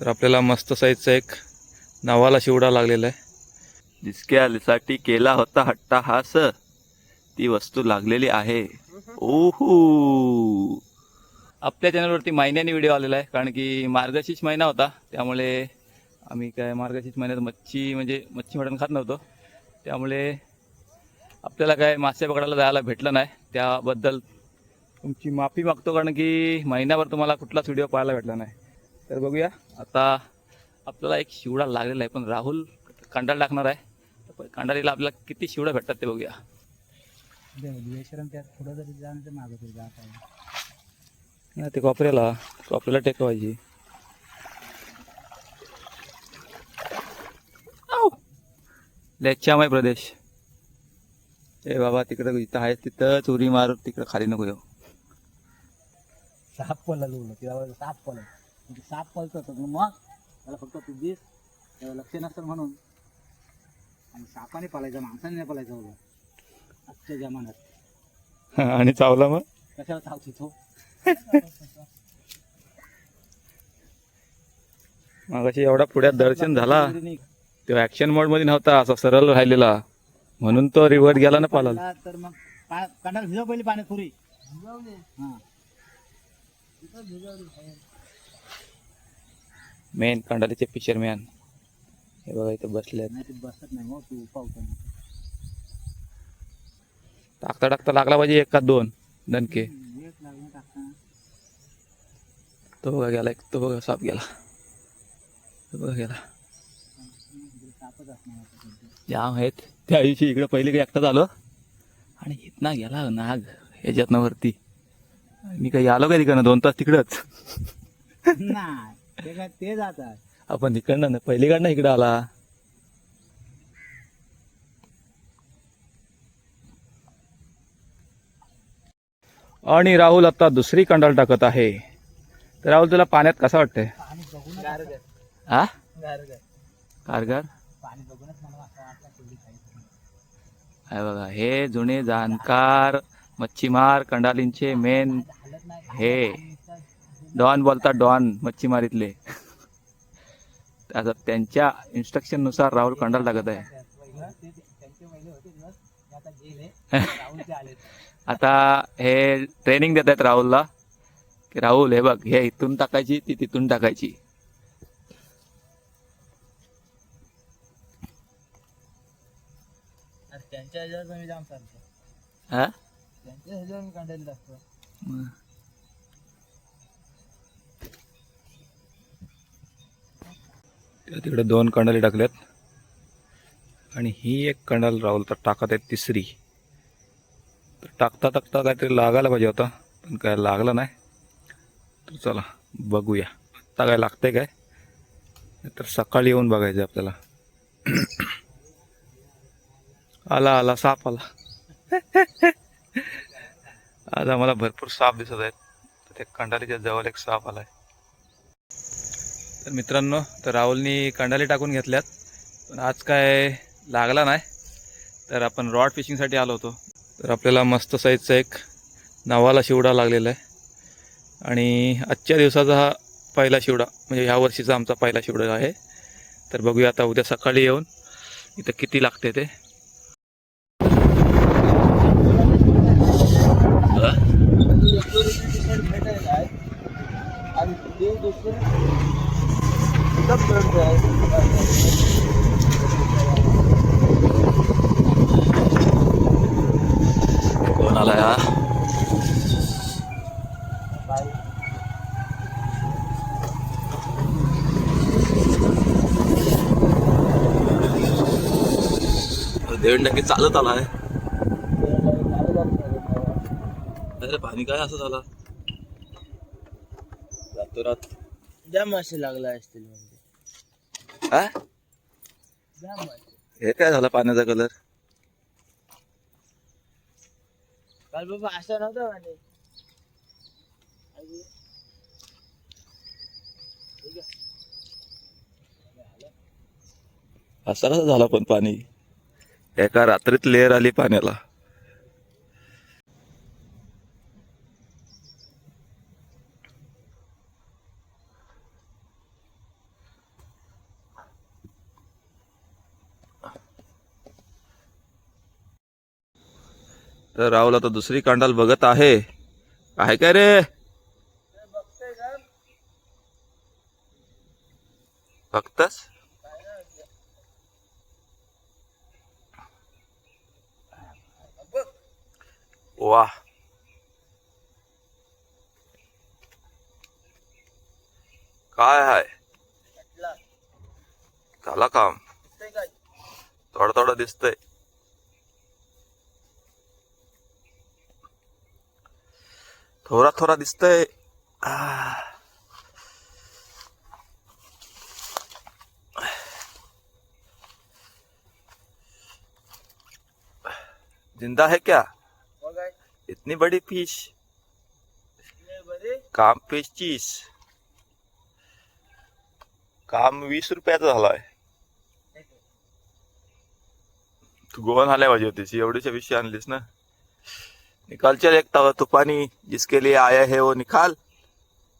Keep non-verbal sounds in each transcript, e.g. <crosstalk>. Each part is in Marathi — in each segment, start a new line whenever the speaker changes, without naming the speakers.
तर आपल्याला मस्त साईजचा एक नावाला शिवडा लागलेला आहे. जिसक्यासाठी केला होता हट्टा हास ती वस्तू लागलेली आहे. ओहू. आपल्या चॅनलवरती महिन्याने व्हिडिओ आलेला आहे कारण की मार्गशीर्ष महिना होता. त्यामुळे आम्ही काय मार्गशीर्ष महिन्यात मच्छी म्हणजे मच्छी मटण खात नव्हतो. त्यामुळे आपल्याला काय मासे पकडायला जायला भेटलं नाही. त्याबद्दल तुमची माफी मागतो कारण की महिन्याभर तुम्हाला कुठलाच व्हिडिओ पाहायला भेटला नाही. तर बघूया. आता आपल्याला एक शिवडा लागलेला आहे पण राहुल कांडाल टाकणार आहे. तर आपल्याला किती शिवडा भेटतात ते बघूया.
त्यात जरी जाणं मागं तरी जात आहे
ते कॉपऱ्याला कॉपऱ्याला टेकवायची लेच्यामय प्रदेश. ए बाबा तिकडं जिथं आहे तिथं चोरी मार तिकडं खाली नको येऊ.
साप पडला लोक तिला साप पडला म्हणजे साप पळतो तर मग त्याला फक्त तू दिस त्याला लक्ष नसतं म्हणून. आणि सापाने पळायचं माणसाने नाही पळायचं बघा आजच्या जमान्यात. <laughs>
आणि चावला मग?
कशाला चावतो तो?
मगाशी एवढा पुढ्यात दर्शन झाला. तो ऍक्शन मोडमध्ये नव्हता असा सरळ राहिलेला. म्हणून तो रिव्हर गेला ना पाला
पळाला तर मग पा- भिजव पहिली पाण्यात पुरी. हा.
मेन कांडालीचे फिशरमॅन हे बघा इथं बसले
बसत नाही तू पावसाने
टाकता टाकता लागला पाहिजे एक का दोन दणके. तो बघा गेला एक तो बघा साप गेला. तो बघा गेला. जाम आहेत. त्या दिवशी इकडे पहिले काही एकटाच आलो. आणि इथना गेला नाग ह्याच्यातनं वरती. मी काही आलो का तिकडनं दोन तास तिकडंच?
नाही. ते काय ते जातात.
आपण तिकडनं ना पहिलीकडनं इकडं आला. आणि राहुल आता दुसरी कंडाल टाकत आहे. तर राहुल तुला पाण्यात कसं वाटतंय? हा
गारगार.
कारगार आहे बघा हे जुने जाणकार मच्छीमार कंडालींचे मेन हे. डॉन बोलतात डॉन मच्छीमारीतले. आता त्यांच्या इन्स्ट्रक्शननुसार राहुल कंडाल टाकत आहे. <laughs>
आता
हे ट्रेनिंग देत आहेत राहुलला. की राहुल हे बघ हे इथून टाकायची ती तिथून टाकायची.
त्यांच्या ह्याच्यावर जाम चालतो.
हा?
त्यांच्या ह्याच्यावर मी लागतो
तिकडे दोन कंडाले टाकल्यात आणि ही एक कंडाल राहुल तर टाकत आहे तिसरी. तर टाकता टाकता काहीतरी लागायला पाहिजे होता पण काय लागलं नाही. तर चला बघूया. आत्ता काय लागतंय काय? तर सकाळी येऊन बघायचं आपल्याला. आला आला साप आला. आज आम्हाला भरपूर साप दिसत आहेत. तर त्या कंडालीच्या जवळ एक साप आला आहे तर मित्रांनो तर राहुलनी कंडाली टाकून घेतल्यात. पण आज काय लागला नाही. तर आपण रॉड फिशिंगसाठी आलो होतो. तर आपल्याला मस्त साईजचा एक नावाला शिवडा लागलेला आहे. आणि आजच्या दिवसाचा हा पहिला शिवडा म्हणजे ह्या वर्षीचा आमचा पहिला शिवडा आहे. तर बघूया आता उद्या सकाळी येऊन इथं किती लागते ते.
आणि ते दुसरं
कोण आला या दीड टक्के चालत आला अरे पाणी काय असं झाला? रातोरात.
द्या मासे लागला असतील.
हा? हे काय झालं पाण्याचा कलर
काल बाबा असं नव्हतं म्हणे.
असा कसा झाला पण पाणी? एका रात्रीत लेअर आली पाण्याला. तर राहुल आता दुसरी कांडाल बघत आहे. आहे काय रे? बघतस? वा काय आहे झाला काम. थोडं थोडं दिसतंय. थोडा थोडा दिसतंय. जिंदा है क्या? इतनी बड़ी फिश काम फिश चीज काम वीस रुपयाचं झालाय. तू गोवन आल्या पाहिजे होतीस एवढीच्या विषय आणलीस ना? निकाल चल एक तवा तूफानी जिसके लिए आया है वो निकाल।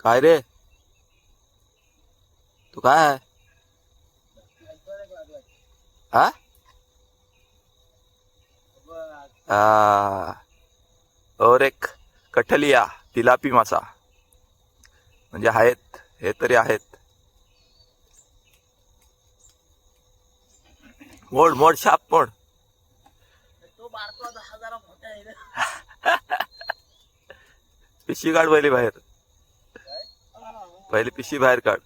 काय रे? तू काय हा? आ, और एक कठलिया तिलापी मासा। म्हणजे आहेत हे तरी आहेत। मोड मोड शाप मोड। <laughs> पिशी काढ पहिली बाहेर. पहिली पिशी बाहेर काढ.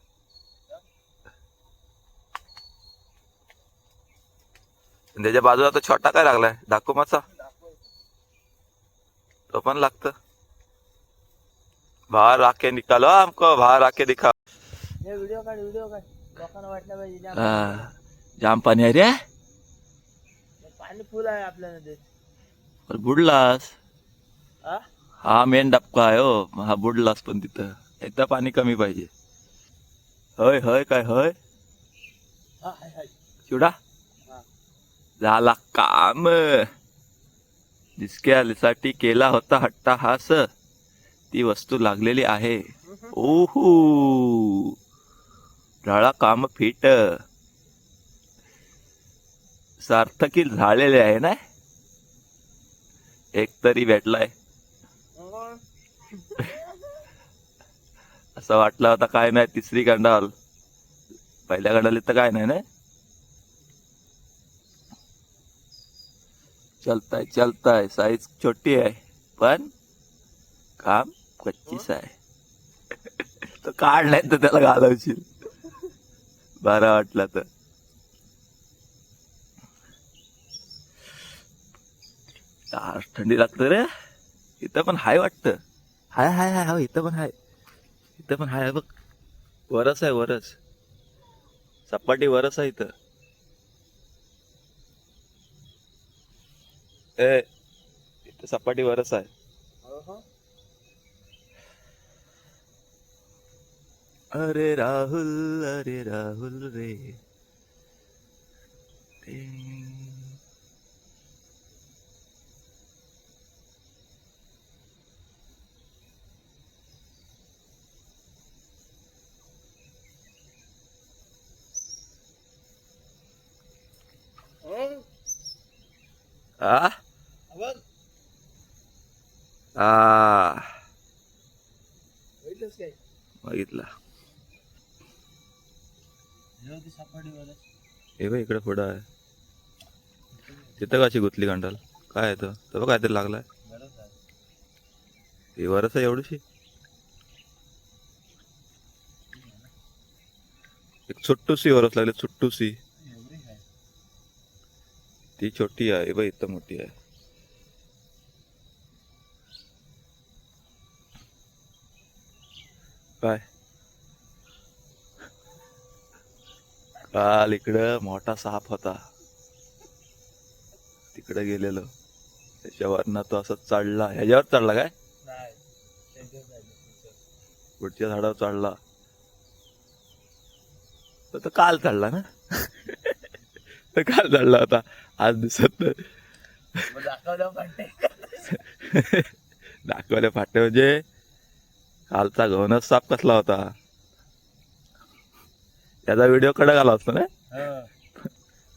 त्याच्या बाजूला तो छोटा काय लागलाय? डाकू मासा. तो पण लागत. बाहेर आके निकालो. हमको बाहेर आके दिखा
हे व्हिडिओ काढ व्हिडिओ काढ. लोकांना वाटलं पाहिजे जाम
पाणी आहे रे.
पाणी फुल आहे आपल्या नदीत.
बुडलास.
हा?
मेन डबका आहे हो. हा बुडलास पण तिथं. एकदा पाणी कमी पाहिजे. हय हय काय हय?
हाय, हाय.
चिवडा. झाला काम. जिसक्यासाठी केला होता हट्टाहास ती वस्तू लागलेली आहे. ओहू. झाला काम फिट. सार्थकी झालेले आहे ना? एक तरी भेटलाय. <laughs> असं वाटलं होता काय नाही तिसरी कंडाल पहिल्या कंडालीत तर काय नाही ना? चलताय चलताय. साईज छोटी आहे पण काम कच्चीच आहे. <laughs> तो काढ नाही तर त्याला घालवशील. बरा वाटला तर. थंडी लागते रे. इथं पण हाय वाटतं. हाय हाय हाय हो इथं पण हाय. इथं पण हाय बघ. वरस आहे वरस सपाटी वरस आहे इथं. ए इथं सपाटी वरस आहे. अरे राहुल अरे राहुल रे. आ? आ. बघितला.
हे
बघ इकडे पुढं आहे. तिथं कशी गुतली कंटाल? काय आहे तो तर बघ काहीतरी लागलाय. ही वरस आहे एवढीशी? एक छोटूशी वरस लागली छोटूशी. ती छोटी आहे हे बघ इथं मोठी आहे. काय? काल इकडं मोठा साप होता. तिकडे गेलेलो. त्याच्यावरनं तो असं चढला. ह्याच्यावर चढला काय. पुढच्या झाडावर चढला. तर तो काल चढला ना? तर काल चढला होता. आज दिसत नाही.
मग दाखवल्यावर काढते
दाखवले फाटे म्हणजे कालचा घवनच साप कसला होता. त्याचा व्हिडिओ कडे आला असतो ना.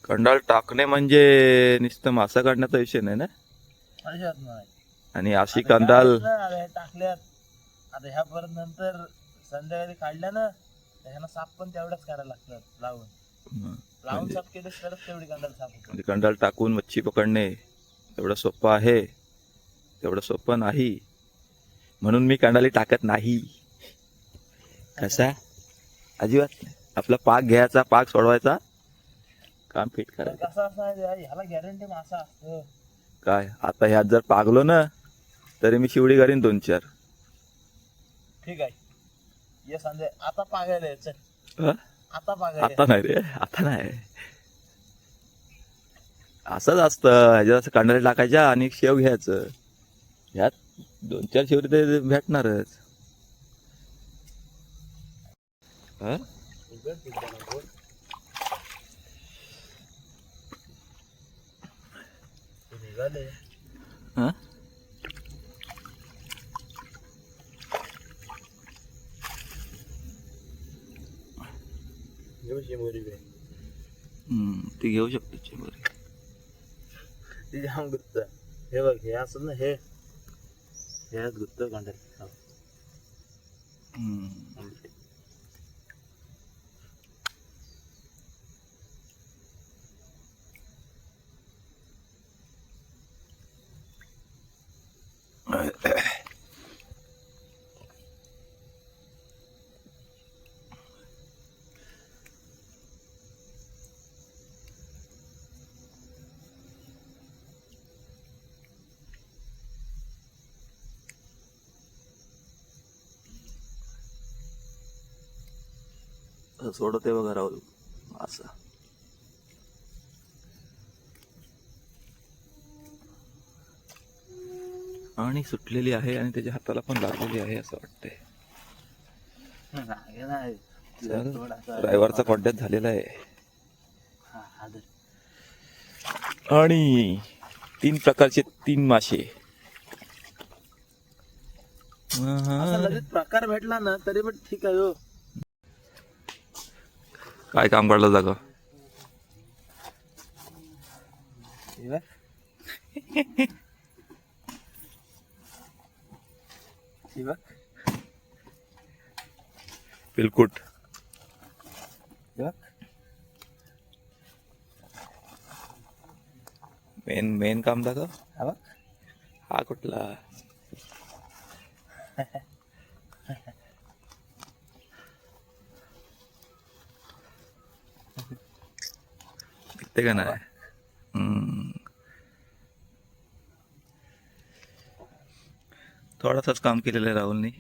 कंडाल टाकणे म्हणजे नुसतं मासा काढण्याचा विषय नाही ना? आणि अशी कंदाल
टाकल्यात. आता ह्या परत नंतर संध्याकाळी काढल्या ना ह्यांना साफ पण तेवढ्याच करायला लागतात लावून. लावून साफ केलं तरच तेवढी कंदाल साफ होते.
म्हणजे टाकून मच्छी पकडणे एवढं सोपं आहे तेवढं सोपं नाही. म्हणून मी कंडाली टाकत नाही. कसा? अजिबात नाही. आपला पाक घ्यायचा पाक सोडवायचा काम फिट करायचं.
कसं असं आहे, ह्याला गॅरंटी मासा असतं.
काय? आता ह्यात जर पागलो ना तरी मी शिवडी करीन दोन चार.
ठीक आहे. ये संजय आता पागायला ये, चल.
हं?
आता
नाही रे आता नाही. असंच असतं ह्याच्यात असं कांडाले टाकायच्या आणि शेव घ्यायचं. ह्यात दोन चार शेवटी ते भेटणारच. हं?
ये. उघड पिंपळा, बोल. ते निघाले
हं?
घेऊ शिमोरी बे
हम्म, ती घेऊ शकतो चिंबोरी
ती जाम गुत्त हे बघ हे असं ना हे हे गुत्त कंडल
हम्म. सोडते बघा राहुल. असं. आणि सुटलेली आहे आणि त्याच्या हाताला पण लागलेली आहे असं वाटतंय. ड्रायव्हरचा कॉन्टॅक्ट झालेला आहे. आणि तीन प्रकारचे तीन मासे.
प्रकार भेटला ना तरी पण ठीक आहे हो.
काय काम काढलं जागा?
बिलकुट
मेन मेन काम दाखव
हा कुठला? बघ.
हा कुठला दिसते का नाही हम्म. थोडासाच काम केलेलं आहे राहुलनी